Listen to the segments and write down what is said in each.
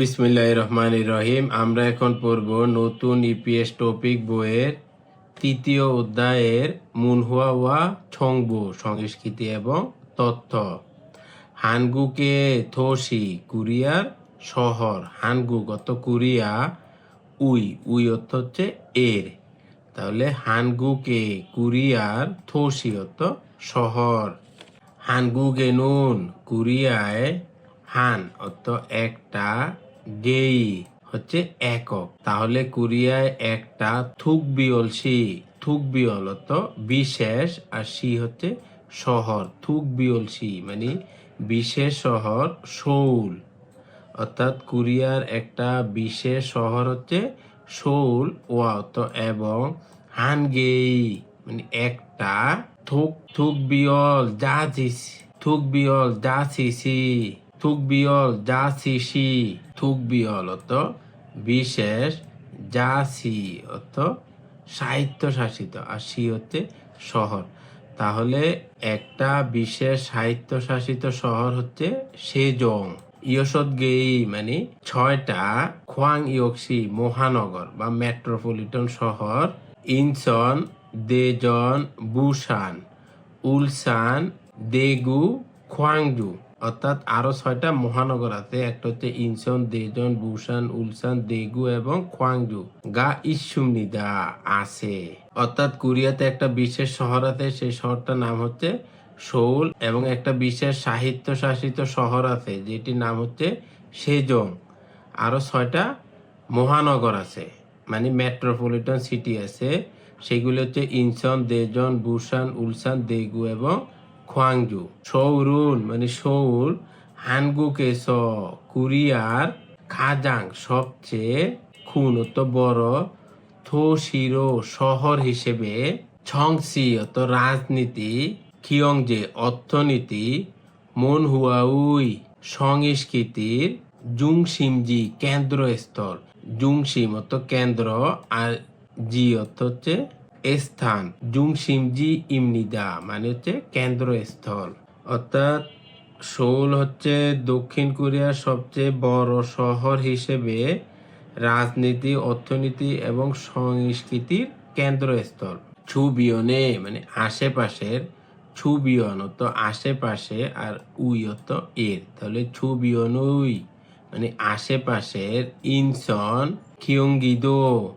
বিসমিল্লাহ রহমান রহিম আমরা এখন পড়ব নতুন ইপিএস টপিক বইয়ের তৃতীয় অধ্যায়ের মুনহুয়া ওয়া ছংবু সংস্কৃতি এবং তথ্য। হানগুকে থোসি, কোরিয়ার শহর। হানগু গত কোরিয়া, উই। উই অর্থ হচ্ছে এর। তাহলে হানগুকে কুরিয়ার, থোসি অর্থ শহর। হানগুগে নুন কোরিয়ায় হান অর্থ একটা। গেই হচ্ছে একক। তাহলে কোরিয়ায় একটা থুক বিয়ল সি থুক বিয়ল অর্থ বিশেষ আর সি হচ্ছে শহর। থুক বিয়ল সি মানে বিশেষ শহর সৌল অর্থাৎ কোরিয়ার একটা বিশেষ শহর হচ্ছে সৌল অর্থ এবং হানগেই মানে একটা থুক থুক বিয়ল যা থুক বিয়ল যা থুক বিয়ল, যা সিসি থুক বিয়ল, অর্থ বিশেষ, যা সি, অর্থ সাহিত্য শাসিত আর সি হচ্ছে শহর। তাহলে একটা বিশেষ সাহিত্য শাসিত শহর হচ্ছে সেজং। ইয়সদ গেই মানে ছয়টা খোয়াং ইয়ক্সি মহানগর বা মেট্রোপলিটন শহর। Incheon, Daejeon Busan Ulsan, Daegu, Gwangju. অর্থাৎ আরও ছয়টা মহানগর আছে। একটা হচ্ছে ইনসন দেজন বুসান উলসান, দেগু এবং খোয়াংজু। গা ইসুমনিদা আছে। অর্থাৎ কোরিয়াতে একটা বিশেষ শহর আছে, সেই শহরটার নাম হচ্ছে সৌল এবং একটা বিশেষ সাহিত্য শাসিত শহর আছে, যেটির নাম হচ্ছে সেজং। আরও ছয়টা মহানগর আছে মানে মেট্রোপলিটন সিটি আছে। সেগুলো হচ্ছে ইনসন দেজন বুসান উলসান, দেগু এবং খোয়াংজু। সৌরুন মানে সৌল হানগুকেস কুরিয়ার, খাজাং সবচেয়ে খুন। অত বড় থোশিরো শহর হিসেবে ছংসি অত রাজনীতি, খিয়ংজে অর্থনীতি, মনহুয়াউই সংস্কৃতির জুংসিমজি কেন্দ্রস্থল। জুংসিম অর্থ কেন্দ্র আর জি অর্থ হচ্ছে স্থান জুংসিমজি ইমনিদা মানে হচ্ছে কেন্দ্রস্থল। অর্থাৎ সৌল হচ্ছে দক্ষিণ কোরিয়ার সবচেয়ে বড় শহর হিসেবে রাজনীতি, অর্থনীতি এবং সংস্কৃতির কেন্দ্রস্থল। ছুবিয়নে মানে আশেপাশের ছুবিয়ন অত আশেপাশে আর উই অত এর। তাহলে ছুবিয়ন উই মানে আশেপাশের ইনসন খিয়ঙ্গিদো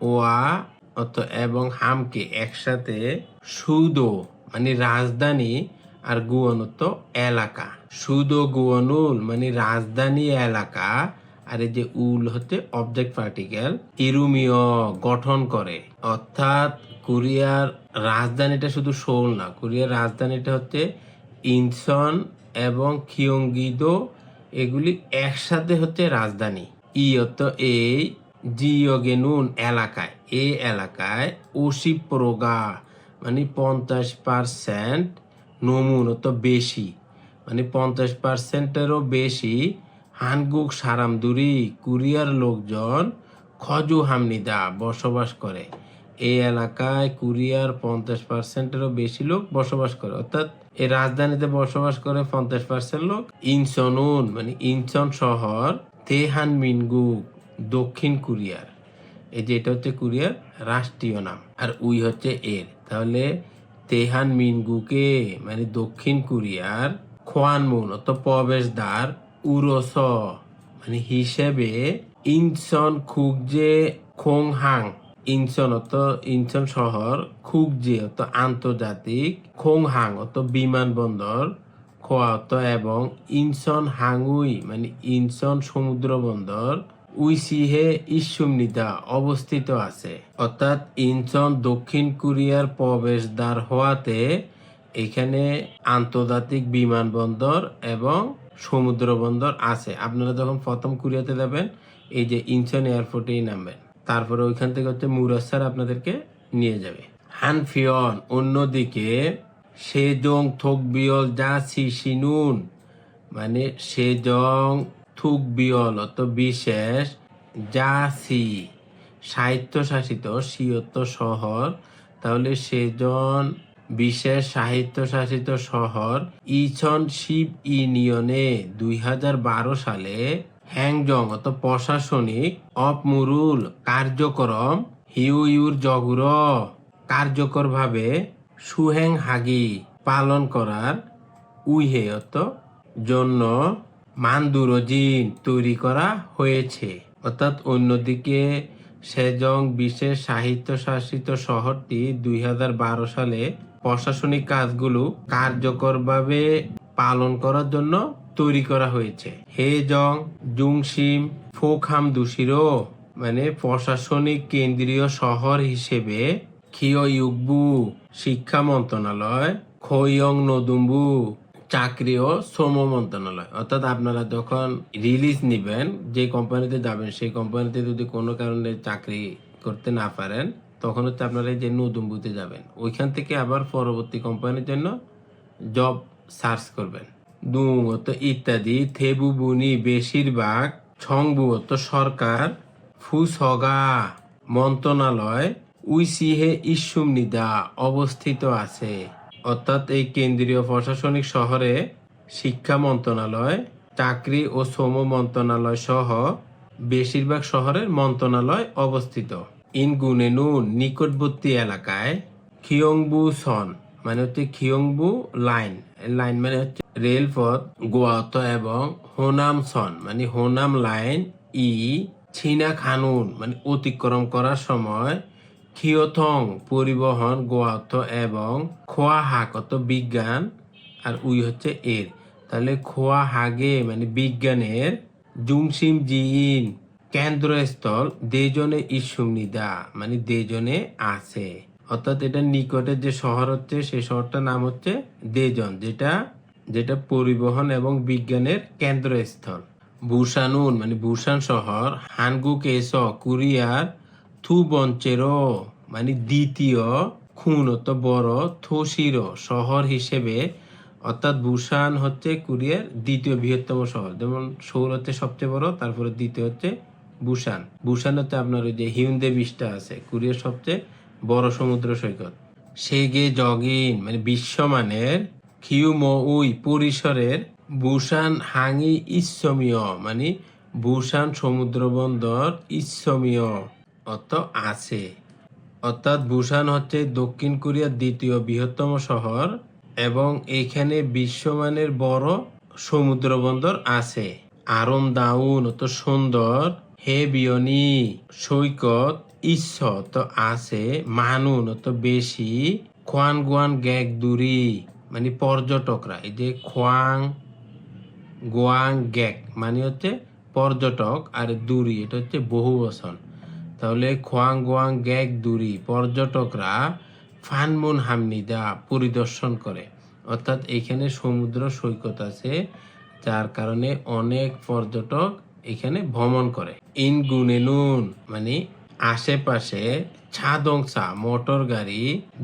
ওয়া অত এবং হামকে একসাথে সুদো মানে রাজধানী আর গুয়নত এলাকা। সুদো, গুয়নুল মানে রাজধানী এলাকা। আর এই যে উল হচ্ছে অবজেক্ট পার্টিকেল ইরুমিয় গঠন করে। অর্থাৎ কোরিয়ার রাজধানীটা শুধু সোল না, কোরিয়ার রাজধানীটা হচ্ছে ইনসন এবং খিয়ঙ্গিদো এগুলি একসাথে হচ্ছে রাজধানী। ই অত এই জিওগেনুন এলাকায়, এ এলাকায় ওসিপ্রোগা মানে পঞ্চাশ পার্সেন্ট নমুনত বেশি মানে পঞ্চাশ পার্সেন্টেরও বেশি হানগুক সারামদুরি কুরিয়ার লোকজন খজু হামনিদা বসবাস করে। এই এলাকায় কুরিয়ার পঞ্চাশ পার্সেন্টেরও বেশি লোক বসবাস করে, অর্থাৎ এই রাজধানীতে বসবাস করে পঞ্চাশ পার্সেন্ট লোক। ইনসনুন মানে ইনসন শহর তেহান মিনগুক দক্ষিণ কোরিয়ার। এই যে এটা হচ্ছে কোরিয়ার, রাষ্ট্রীয় নাম। আর উই হচ্ছে এর। তাহলে তেহান মিনগুকে মানে দক্ষিণ কোরিয়ার খোয়ান খোয়ানমুন অত প্রবেশদ্বার, উরস মানে হিসেবে ইনসন খুকজে খোংহাং, ইনসন অত ইনসন শহর খুকজে অত আন্তর্জাতিক, খোংহাং অত বিমানবন্দর, খোয়া অত এবং ইনসন হাঙ্গুই মানে ইনসন সমুদ্র বন্দর উইসিহে ইসুমনিদা অবস্থিত আছে। অর্থাৎ ইনচন দক্ষিণ কোরিয়ার প্রবেশদ্বার হওয়াতে এখানে আন্তর্জাতিক বিমানবন্দর এবং সমুদ্র বন্দর আছে। আপনারা যখন প্রথম কোরিয়াতে যাবেন, এই যে ইনচন এয়ারপোর্টেই নামবেন, তারপরে ওইখান থেকে হচ্ছে মুরাসার আপনাদেরকে নিয়ে যাবে। হানফিয়ন, অন্যদিকে সেজং, থকবিয়ল যা সিসিনুন মানে সেজং থুক বিয়ল, অত বিশেষ যা সি সাহিত্যশাসিত সিয়ত শহর, তাহলে সেজন বিশেষ সাহিত্যশাসিত শহর ইছন শিব ইউনিয়নে দুই সালে হ্যাংজং, অত প্রশাসনিক অপমুরুল কার্যক্রম হিউ ইউর জগুর কার্যকরভাবে সুহেং হাগি পালন করার উইহে অত জন্য মানদুরজিন তৈরি করা হয়েছে। অর্থাৎ অন্যদিকে সেজং বিশেষ সাহিত্য শাসিত শহরটি দুই হাজার বারো সালে প্রশাসনিক কাজগুলো কার্যকরভাবে পালন করার জন্য তৈরি করা হয়েছে। হেজং জুংসিম ফোকহাম দুশিরো মানে প্রশাসনিক কেন্দ্রীয় শহর হিসেবে খিও ইউকবু শিক্ষা মন্ত্রণালয় খৈয়ং নদুম্বু চাকরি ও শ্রম মন্ত্রণালয়। অর্থাৎ আপনারা যখন রিলিজ নিবেন, যে কোম্পানিতে যাবেন, সেই কোম্পানিতে যদি কোনো কারণে চাকরি করতে না পারেন, তখন হচ্ছে আপনারা যে নদুম্বুতে যাবেন। ওইখান থেকে আবার পরবর্তী কোম্পানির জন্য জব সার্চ করবেন। দুঙত ইত্যাদি, থেবুবুনি, বেশিরভাগ ছংবুয়ত সরকার, ফুসগা মন্ত্রণালয়, উইসিহে ইসুমনিদা অবস্থিত আছে। অর্থাৎ এই কেন্দ্রীয় প্রশাসনিক শহরে শিক্ষা মন্ত্রণালয়, চাকরি ও শ্রম মন্ত্রণালয় সহ বেশিরভাগ শহরের মন্ত্রণালয় অবস্থিত। ইন গুনেনুন নিকটবর্তী এলাকায় খিয়ংবু সন মানে হচ্ছে খিয়ংবু লাইন। লাইন মানে হচ্ছে রেলপথ, গোয়াত এবং হোনাম সন মানে হোনাম লাইন ই ছিনা খানুন মানে অতিক্রম করার সময় খিয়থং পরিবহন গোয়াত এবং খোয়া হাকত বিজ্ঞান, আর উই হচ্ছে এর। তাহলে খোয়া হাগে মানে বিজ্ঞানের জুমসিম জিইন কেন্দ্রস্থল দেজনে ইসুমনিদা মানে দেজনে আছে। অর্থাৎ এটা নিকটের যে শহর হচ্ছে, সেই শহরটার নাম হচ্ছে দেজন, যেটা যেটা পরিবহন এবং বিজ্ঞানের কেন্দ্রস্থল। বুসানুন মানে বুসান শহর, হানগু কেস কুরিয়ার থু বঞ্চেরো মানে দ্বিতীয় খুনত বড় থোসির শহর হিসেবে, অর্থাৎ বুসান হচ্ছে কোরিয়ার দ্বিতীয় বৃহত্তম শহর। যেমন সৌর হচ্ছে সবচেয়ে বড়, তারপরে দ্বিতীয় হচ্ছে বুসান বুসান হচ্ছে আপনার ওই যে হিউন্দে বিচটা আছে, কোরিয়ার সবচেয়ে বড় সমুদ্র সৈকত। সেগে জগিন মানে বিশ্বমানের খিউমউই পরিসরের বুসান হাঙ্গি ইসমীয় মানে বুসান সমুদ্র বন্দর ইসমীয়। অত আছে। অর্থাৎ বুসান হচ্ছে দক্ষিণ কোরিয়ার দ্বিতীয় বৃহত্তম শহর এবং এখানে বিশ্বমানের বড় সমুদ্র বন্দর আছে। আরম দাউন অত সুন্দর। হে বিয়নি, সৈকত ইচ্ছ তো আছে। মানুন, অত বেশি। খোয়ান গোয়ান গ্যাগ দূরি মানে পর্যটকরা, এই যে খোয়াং গোয়াং গ্যাক মানে হচ্ছে পর্যটক আর দূরি, এটা হচ্ছে বহু বচন তাহলে খোয়াং গোয়াং গ্যাক দূরি পর্যটকরা ফানমুন হামনিদা পরিদর্শন করে। অর্থাৎ এখানে সমুদ্র সৈকত আছে, যার কারণে অনেক পর্যটক এখানে ভ্রমণ করে। ইন গুনেনুন মানে আশেপাশে ছাদংসা, মোটর গাড়ি,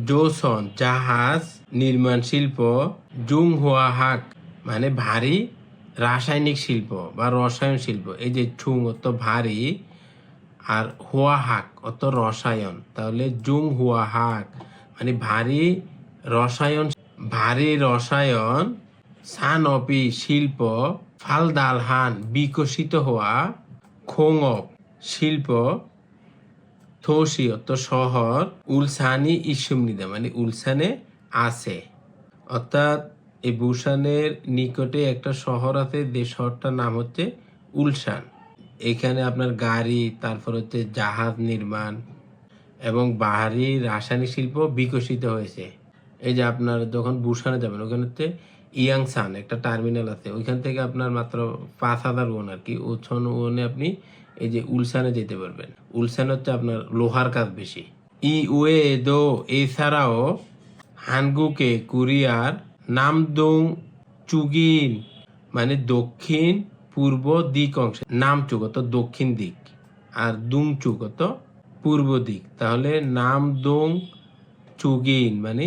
জোসন, জাহাজ, নির্মাণ শিল্প জুম হুয়া হাক মানে ভারী রাসায়নিক শিল্প বা রসায়ন শিল্প। এই যে ছুং অত ভারী আর হুয়া হাক, অত রসায়ন। তাহলে জুং হুয়া হাক। মানে ভারী রসায়ন ভারী রসায়ন, সান সানপি শিল্প ফালদালহান বিকশিত হওয়া খোঙপ শিল্প, থোসি, অত শহর, উলসানি ইসুমনিদা মানে উলসানে আছে। অর্থাৎ এই বুসানের নিকটে একটা শহর আছে, যে শহরটার নাম হচ্ছে উলসান। এখানে আপনার গাড়ি, তারপর হচ্ছে জাহাজ নির্মাণ এবং বাহারি রাসায়নিক শিল্প বিকশিত হয়েছে। এই যে আপনার যখন বুসানে যাবেন, ওখানে হচ্ছে ইয়াংসান একটা টার্মিনাল আছে। ওইখান থেকে আপনার মাত্র পাঁচ হাজার ওন আর কি। ওছন ওনে আপনি এই যে উলসানে যেতে পারবেন। উলসান হচ্ছে আপনার লোহার কাজ বেশি। ই ওয়ে দো এছাড়াও হানগুকে, কুরিয়ার নামদং, চুগিন মানে দক্ষিণ পূর্ব দিক অংশে নামচুক অত দক্ষিণ দিক আর দুংচুক অত পূর্ব দিক। তাহলে নামদং চুগিন মানে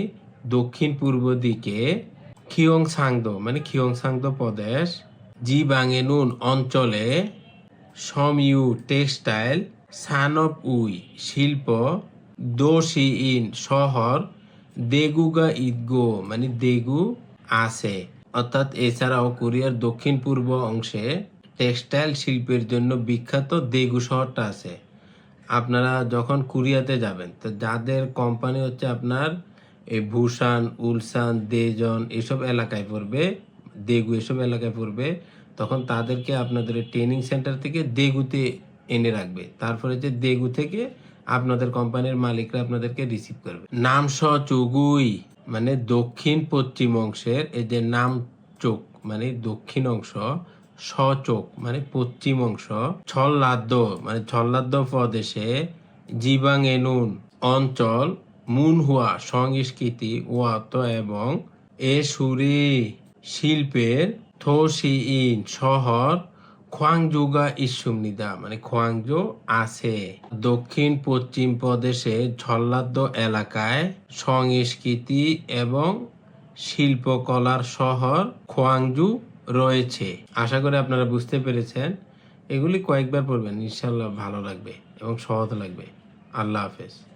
দক্ষিণ পূর্ব দিকে খিয়ং সাংদো মানে খিয়ং সাংদো প্রদেশ জি বাঙেনুন অঞ্চলে সমিউ টেক্সটাইল সানপ উই শিল্প দোশি ইন শহর, দেগুগা ইদগো মানে দেগু আছে। অর্থাৎ এছাড়াও কোরিয়ার দক্ষিণ পূর্ব অংশে টেক্সটাইল শিল্পের জন্য বিখ্যাত দেগু শহরটা আছে। আপনারা যখন কোরিয়াতে যাবেন, তো যাদের কোম্পানি হচ্ছে আপনার এই ভূষান উলসান, দেজন এসব এলাকায় পড়বে, দেগু এসব এলাকায় পড়বে, তখন তাদেরকে আপনাদের ট্রেনিং সেন্টার থেকে দেগুতে এনে রাখবে। তারপরে যে দেগু থেকে আপনাদের কোম্পানির মালিকরা আপনাদেরকে রিসিভ করবে। নাম স চুগুই। মানে দক্ষিণ পশ্চিম অংশের এই যে নাম চোখ মানে দক্ষিণ অংশ সচোক মানে পশ্চিম অংশ। ছল্লাদ্য মানে ছল্লাদ্য প্রদেশে জিবাং এনুন অঞ্চল মুনহুয়া সংস্কৃতি ওয়াত এবং এ সুরি শিল্পের থোসিইন শহর খোয়াংজুগা ইসুমনিদা মানে খোয়াংজো আছে। দক্ষিণ পশ্চিম প্রদেশে ঝল্লাদ্য এলাকায় সংস্কৃতি এবং শিল্পকলার শহর খোয়াংজু রয়েছে। আশা করি আপনারা বুঝতে পেরেছেন। এগুলি কয়েকবার পড়বেন ইনশাল্লাহ ভালো লাগবে এবং সহজ লাগবে। আল্লাহ হাফেজ।